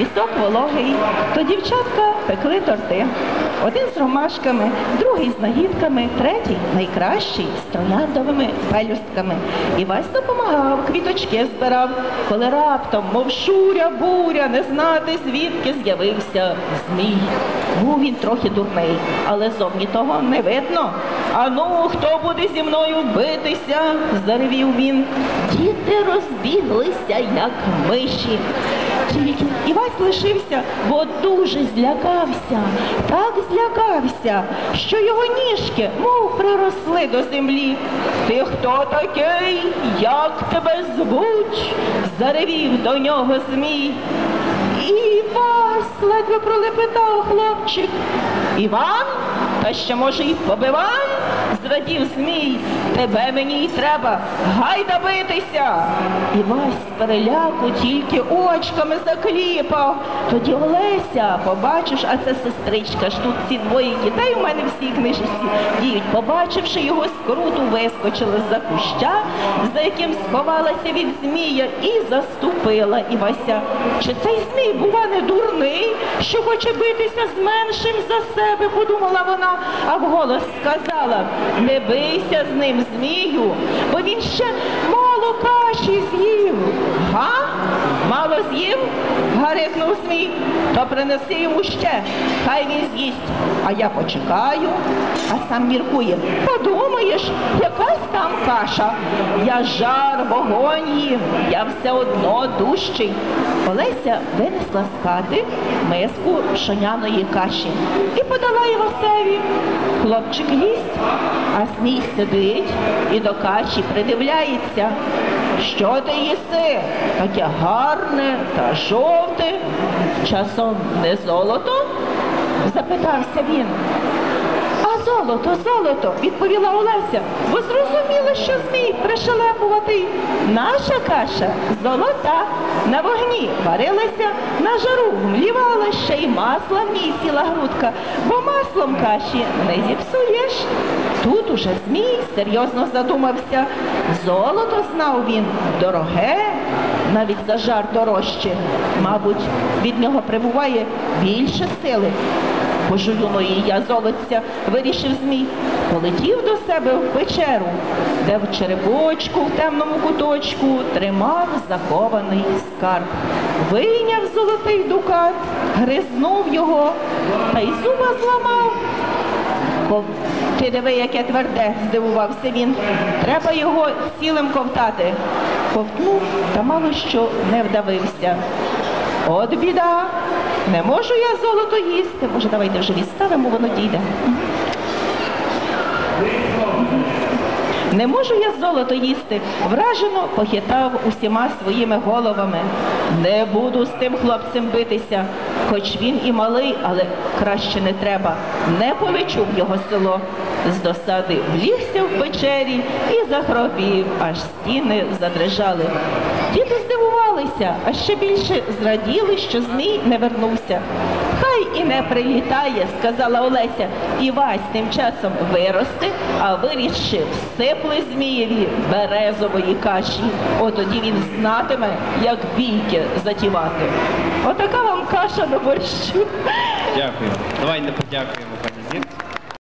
пісок вологий, то дівчатка пекли торти. Один з ромашками, другий з нагідками, третій найкращий з трояндовими пелюстками. Івась допомагав, квіточки збирав, коли раптом, мов шуря буря, не знати звідки з'явився змій. Був він трохи дурний, але зовні того не видно. Ану, хто буде зі мною битися? заревів він. Діти розбіглися, як миші. Тільки Івась лишився, бо дуже злякався, так злякався, що його ніжки, мов приросли до землі. Ти хто такий? Як тебе звуть? заревів до нього змій. Івас, ледве пролепетав хлопчик. Іван? Та ще може й побиван? Зрадів змій, тебе мені й треба, гайда битися. Івась переляку тільки очками закліпав. Тоді Олеся, побачиш, а це сестричка ж тут ці двоє дітей у мене всі книжці діють. Побачивши його скруту, вискочила з-за куща, за яким сховалася від змія, і заступила Івася. Чи цей змій, бува, не дурний, що хоче битися з меншим за себе, подумала вона, а вголос сказала, не бийся з ним, змію, бо він ще мало каші з'їв. З'їв? гарикнув змій. То принеси йому ще, хай він з'їсть. А я почекаю, а сам міркує. Подумаєш, якась там каша. Я жар, вогонь їм, я все одно дужчий. Олеся винесла з хати миску пшоняної каші і подала Івасеві. Хлопчик їсть, а змій сидить і до каші придивляється. Що ти їси? Таке гарне та жовте. Часом не золото? запитався він. А золото, золото, відповіла Олеся, бо зрозуміла, що змій пришелепуватий. Наша каша золота, на вогні варилася, на жару вмлівала, ще й масла в ній сіла грудка, бо маслом каші не зіпсуєш. Тут уже змій серйозно задумався. Золото знав він дороге, навіть за жар дорожче. Мабуть, від нього прибуває більше сили. Пожуюної я золотця, вирішив змій, полетів до себе в печеру, де в черепочку в темному куточку тримав захований скарб. Вийняв золотий дукат, гризнув його та й зуба зламав. Ти диви, яке тверде, здивувався він. Треба його цілим ковтати. Ковтнув, та мало що не вдавився. От біда. Не можу я золото їсти. Може, давайте вже відставимо, воно дійде. Не можу я золото їсти. Вражено похитав усіма своїми головами. Не буду з тим хлопцем битися, хоч він і малий, але краще не треба. Не повечув його село. З досади влігся в печері і захропів, аж стіни задрижали. Діти здивувалися, а ще більше зраділи, що змій не вернувся. І не прилітає, сказала Олеся. І Вась тим часом виросте, а вирішив сипли змієві березової каші. От тоді він знатиме, як бійки затівати. Отака вам каша до борщу. Дякую. Давайте подякуємо.